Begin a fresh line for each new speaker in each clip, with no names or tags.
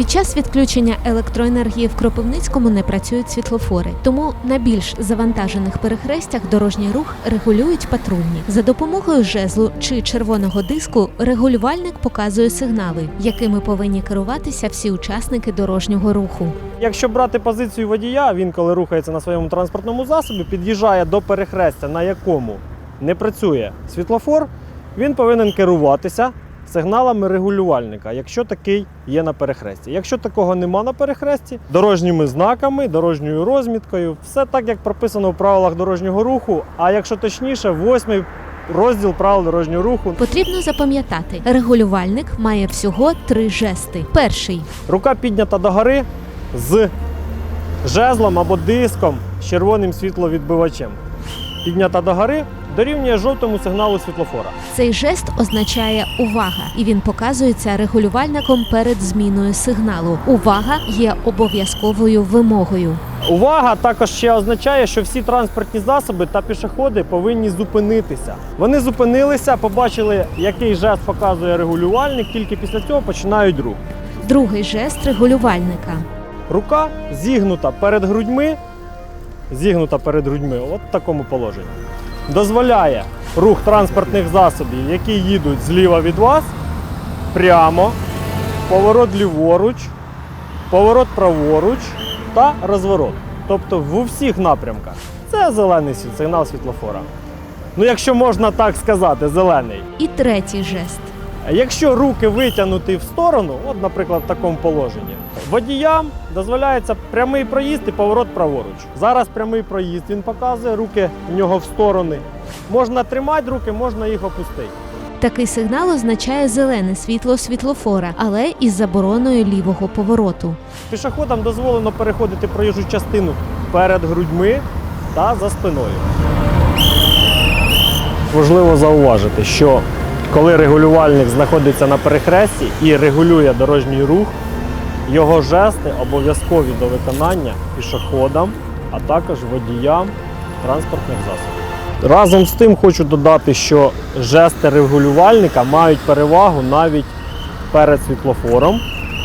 Під час відключення електроенергії в Кропивницькому не працюють світлофори, тому на більш завантажених перехрестях дорожній рух регулюють патрульні. За допомогою жезлу чи червоного диску регулювальник показує сигнали, якими повинні керуватися всі учасники дорожнього руху.
Якщо брати позицію водія, він коли рухається на своєму транспортному засобі, під'їжджає до перехрестя, на якому не працює світлофор, він повинен керуватися сигналами регулювальника, якщо такий є на перехресті. Якщо такого нема на перехресті, дорожніми знаками, дорожньою розміткою, все так, як прописано в правилах дорожнього руху. А якщо точніше, восьмий розділ правил дорожнього руху.
Потрібно запам'ятати, регулювальник має всього три жести. Перший
Рука піднята догори з жезлом або диском з червоним світловідбивачем. Піднята догори дорівнює жовтому сигналу світлофора.
цей жест означає увага, і він показується регулювальником перед зміною сигналу. Увага є обов'язковою вимогою.
Увага також ще означає, що всі транспортні засоби та пішоходи повинні зупинитися. Вони зупинилися, побачили, який жест показує регулювальник, тільки після цього починають рух.
Другий жест регулювальника.
Рука зігнута перед грудьми, зігнута перед грудьми, от в такому положенні. Дозволяє рух транспортних засобів, які їдуть зліва від вас, прямо, поворот ліворуч, поворот праворуч та розворот. Тобто в усіх напрямках. Це зелений сигнал світлофора. Ну, якщо можна так сказати, зелений.
І третій жест.
Якщо руки витягнуті в сторону, от, наприклад, в такому положенні, водіям дозволяється прямий проїзд і поворот праворуч. Зараз прямий проїзд він показує, руки в нього в сторони. Можна тримати руки, можна їх опустити.
Такий сигнал означає зелене світло світлофора, але із забороною лівого повороту.
Пішоходам дозволено переходити проїжджу частину перед грудьми та за спиною. Важливо зауважити, що коли регулювальник знаходиться на перехресті і регулює дорожній рух, його жести обов'язкові до виконання пішоходам, а також водіям транспортних засобів. Разом з тим хочу додати, що жести регулювальника мають перевагу навіть перед світлофором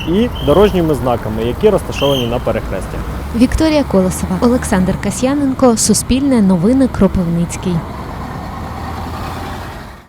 і дорожніми знаками, які розташовані на перехрестях.
Вікторія Колосова, Олександр Касьяненко, Суспільне новини Кропивницький.